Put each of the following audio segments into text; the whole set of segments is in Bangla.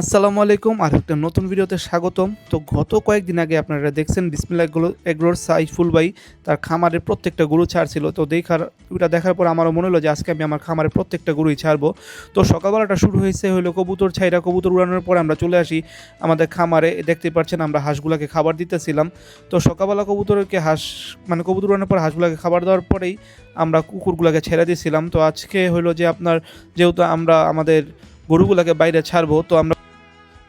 আসসালামু আলাইকুম, আর একটা নতুন ভিডিওতে স্বাগতম। তো গত কয়েকদিন আগে আপনারা দেখছেন বিসমিল্লা এগ্রোর সাইফুল ভাই, তার খামারের প্রত্যেকটা গরু ছাড়ছিল তো দেখার ওইটা দেখার পর আমারও মনে হলো যে আজকে আমি আমার খামারের প্রত্যেকটা গরুই ছাড়বো। তো সকালবেলাটা শুরু হয়েছে হলো কবুতর ছাইরা কবুতর উড়ানোর পর আমরা চলে আসি আমাদের খামারে। দেখতে পাচ্ছেন আমরা হাঁসগুলাকে খাবার দিতেছিলাম। তো সকালবেলা কবুতরকে হাঁস মানে কবুতর উড়ানোর পর হাঁসগুলাকে খাবার দেওয়ার পরেই আমরা কুকুরগুলোকে ছেড়ে দিয়েছিলাম। তো আজকে হলো যে আপনার যেহেতু আমরা আমাদের গরুগুলোকে বাইরে ছাড়বো, তো আমরা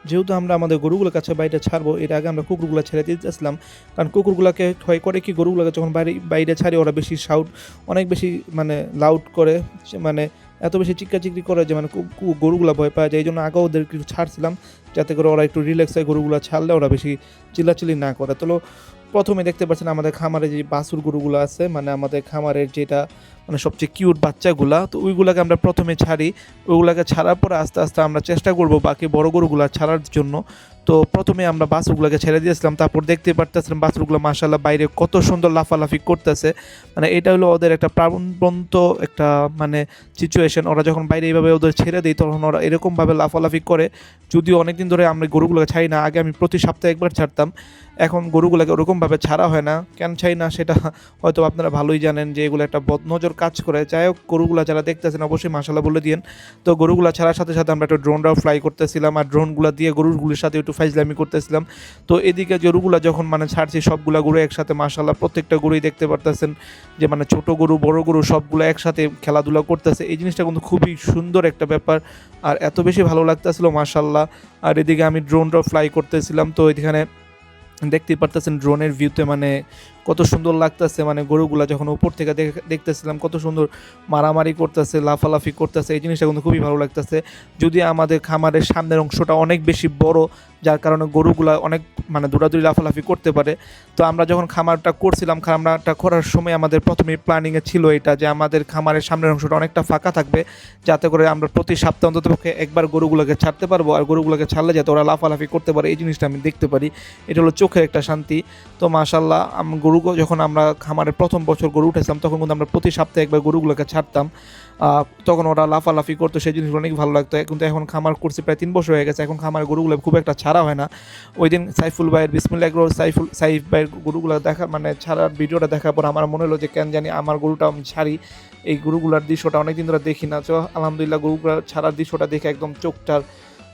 যেহেতু আমরা আমাদের গরুগুলোর কাছে বাইরে ছাড়বো, এর আগে আমরা কুকুরগুলো ছেড়ে দিতেছিলাম কারণ কুকুরগুলোকে হয় করে কি গরুগুলোকে যখন বাইরে বাইরে ছাড়ি, ওরা বেশি সাউট অনেক বেশি মানে লাউড করে মানে এত বেশি চিক্কা চিকরি করে যে মানে গরুগুলো ভয় পায়। যায় এই জন্য আগেও ওদের কিছু ছাড়ছিলাম, যাতে করে ওরা একটু রিল্যাক্স হয় গরুগুলো ছাড়লে ওরা বেশি চিল্লাচিল্লি না করে। তো প্রথমে দেখতে পাচ্ছেন আমাদের খামারে যে বাছুর গরুগুলো আছে মানে আমাদের খামারের যেটা মানে সবচেয়ে কিউট বাচ্চাগুলা, তো ওইগুলাকে আমরা প্রথমে ছাড়ি। ওইগুলাকে ছাড়ার পরে আস্তে আস্তে আমরা চেষ্টা করব বাকি বড় গরুগুলা ছাড়ার জন্য। তো প্রথমে আমরা বাছুরগুলোকে ছেড়ে দিয়েছিলাম, তারপর দেখতে পারতেছিলাম বাছুরগুলো মাসাল্লাহ বাইরে কত সুন্দর লাফালাফি করতেছে। মানে এটা হলো ওদের একটা প্রাণবন্ত একটা মানে সিচুয়েশন ওরা যখন বাইরে এইভাবে ওদের ছেড়ে দিই তখন ওরা এরকমভাবে লাফালাফি করে। যদিও অনেকদিন ধরে আমরা গরুগুলোকে ছাড়ি না, আগে আমি প্রতি সপ্তাহে একবার ছাড়তাম। এখন গরুগুলোকে ওরকমভাবে ছাড়া হয় না। কেন ছাই না সেটা হয়তো আপনারা ভালোই জানেন যে এগুলো একটা বদনজর কাজ করে। যাই হোক, গরুগুলা যারা দেখতেছেন, অবশ্যই মাসাল্লাহ বলে দিন তো গরুগুলা ছাড়ার সাথে সাথে আমরা একটু ড্রোনটাও ফ্লাই করতেছিলাম আর ড্রোনগুলো দিয়ে গরুগুলির সাথে একটু ফাইজলামি করতেছিলাম। তো এদিকে গরুগুলা যখন মানে ছাড়ছি, সবগুলা গরু একসাথে মাসাল্লাহ প্রত্যেকটা গরুই দেখতে পারতেছেন যে মানে ছোট গরু, বড় গরু সবগুলো একসাথে খেলাধুলা করতেছে। এই জিনিসটা কিন্তু খুবই সুন্দর একটা ব্যাপার আর এত বেশি ভালো লাগতেছিল মাসাল্লাহ আর এদিকে আমি ড্রোনটাও ফ্লাই করতেছিলাম। তো এখানে দেখতেই পারতেছেন ড্রোনের ভিউতে মানে কত সুন্দর লাগতেছে মানে গরুগুলা যখন উপর থেকে দেখ- দেখতেছিলাম কত সুন্দর মারামারি করতেছে, লাফালাফি করতেছে, এই জিনিসটা কিন্তু খুবই ভালো লাগতেছে। যদি আমাদের খামারের সামনের অংশটা অনেক বেশি বড়, যার কারণে গরুগুলা অনেক মানে দৌড়াদৌড়ি, লাফালাফি করতে পারে। তো আমরা যখন খামারটা করছিলাম, খামারটা করার সময় আমাদের প্রথমে প্ল্যানিংয়ে ছিল এটা যে আমাদের খামারের সামনের অংশটা অনেকটা ফাঁকা থাকবে, যাতে করে আমরা প্রতি সপ্তাহ অন্তত পক্ষে একবার গরুগুলোকে ছাড়তে পারব আর গরুগুলোকে ছাড়লে যাতে ওরা লাফালাফি করতে পারে। এই জিনিসটা আমি দেখতে পারি। এটা হলো চোখের একটা শান্তি। তো মাশাল্লাহ গরু যখন আমরা খামারের প্রথম বছর গরু উঠেছিলাম, তখন কিন্তু আমরা প্রতি সপ্তাহে একবার গরুগুলোকে ছাড়তাম। তখন ওরা লাফালাফি করতো, সেই জিনিসগুলো অনেক ভালো লাগতো। কিন্তু এখন খামার করছি প্রায় তিন বছর হয়ে গেছে, এখন খামার গরুগুলো খুব একটা ছাড়া হয় না। ওই দিন সাইফুল ভাইয়ের বিসমিল্লা এগ্রো সাইফুল, সাইফ ভাইয়ের গরুগুলো দেখা মানে ছাড়ার ভিডিওটা দেখার পর আমার মনে হলো যে কেন জানি আমার গরুটা আমি ছাড়ি, এই গরুগুলার দৃশ্যটা অনেকদিন ধরে দেখি না। তো আলহামদুলিল্লাহ গরুগুলো ছাড়ার দৃশ্যটা দেখে একদম চোখটার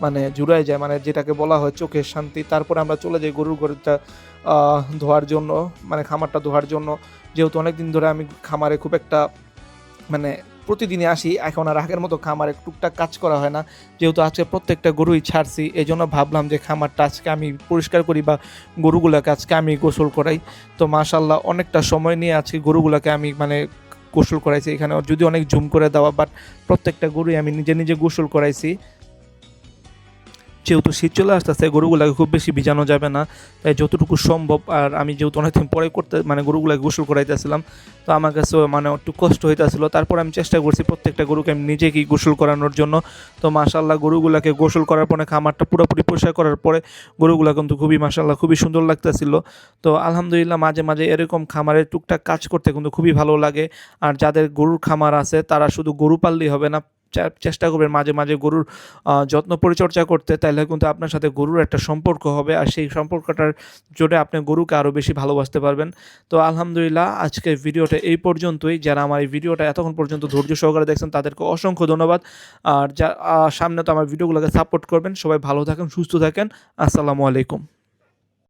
মানে জুড়ায় যায় মানে যেটাকে বলা হয় চোখের শান্তি। তারপরে আমরা চলে যাই গরুর গরুটা ধোয়ার জন্য মানে খামারটা ধোয়ার জন্য। যেহেতু অনেক দিন ধরে আমি খামারে খুব একটা মানে প্রতিদিনই আসি, এখন আর আগের মতো খামারে টুকটাক কাজ করা হয় না। যেহেতু আজকে প্রত্যেকটা গরুই ছাড়ছি এই জন্য ভাবলাম যে খামারটা আজকে আমি পরিষ্কার করি বা গরুগুলোকে আজকে আমি গোসল করাই। তো মাশাল্লাহ অনেকটা সময় নিয়ে আজকে গরুগুলোকে আমি মানে গোসল করাইছি এখানে। যদি অনেক জুম করে দেওয়া বাট প্রত্যেকটা গরুই আমি নিজে নিজে গোসল করাইছি। যেহেতু শীত চলে আসতেছে, গরুগুলাকে খুব বেশি ভিজানো যাবে না। তাই যতটুকু সম্ভব, আর আমি যেহেতু অনেকদিন পরে করতে মানে গরুগুলাকে গোসল করাইতেছিলাম, তো আমার কাছে মানে একটু কষ্ট হইতেছিল। তারপর আমি চেষ্টা করছি প্রত্যেকটা গরুকে আমি নিজেকেই গোসল করানোর জন্য। তো মাশাল্লাহ গরুগুলাকে গোসল করার পরে খামারটা পুরোপুরি পরিষ্কার করার পরে গরুগুলা কিন্তু খুবই মাশাল্লাহ খুবই সুন্দর লাগতেছিল। তো আলহামদুলিল্লাহ, মাঝে মাঝে এরকম খামারের টুকটাক কাজ করতে কিন্তু খুবই ভালো লাগে। আর যাদের গরুর খামার আছে, তারা শুধু গরু পাললেই হবে না চেষ্টা করবেন মাঝে মাঝে গরুর যত্ন পরিচর্যা করতে, তাহলে কিন্তু আপনার সাথে গরুর একটা সম্পর্ক হবে আর সেই সম্পর্কটার জোরে আপনি গরুকে আরও বেশি ভালোবাসতে পারবেন। তো আলহামদুলিল্লাহ, আজকে ভিডিওটা এই পর্যন্তই। যারা আমার এই ভিডিওটা এতক্ষণ পর্যন্ত ধৈর্য সহকারে দেখছেন, তাদেরকে অসংখ্য ধন্যবাদ। আর যা সামনে তো আমার ভিডিওগুলোকে সাপোর্ট করবেন। সবাই ভালো থাকেন, সুস্থ থাকেন। আসসালামু আলাইকুম।